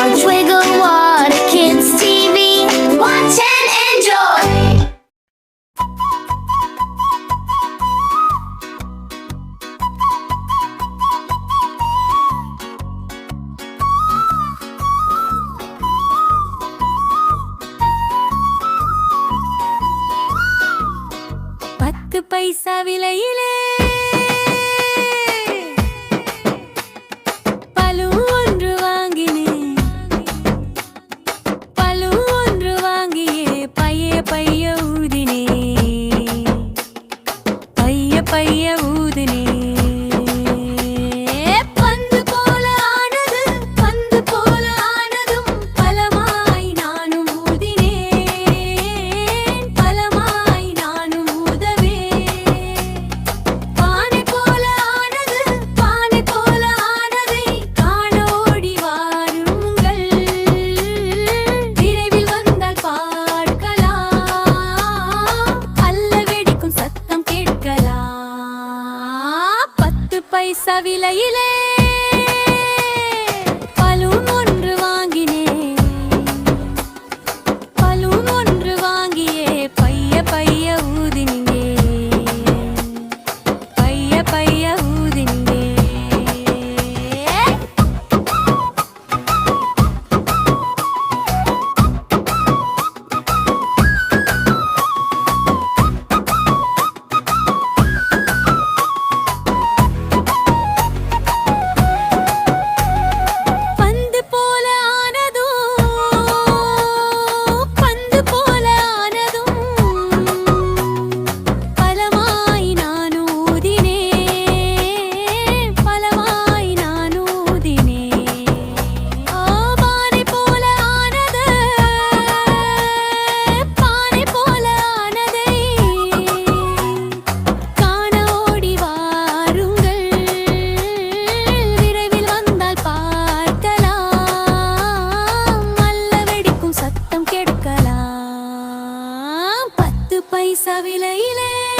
on Twiggle Water Kids TV. Watch and enjoy! பத்து பைசா விலையிலே ಪಯ್ಯವು பைசா விலையிலே பைசா விலையிலே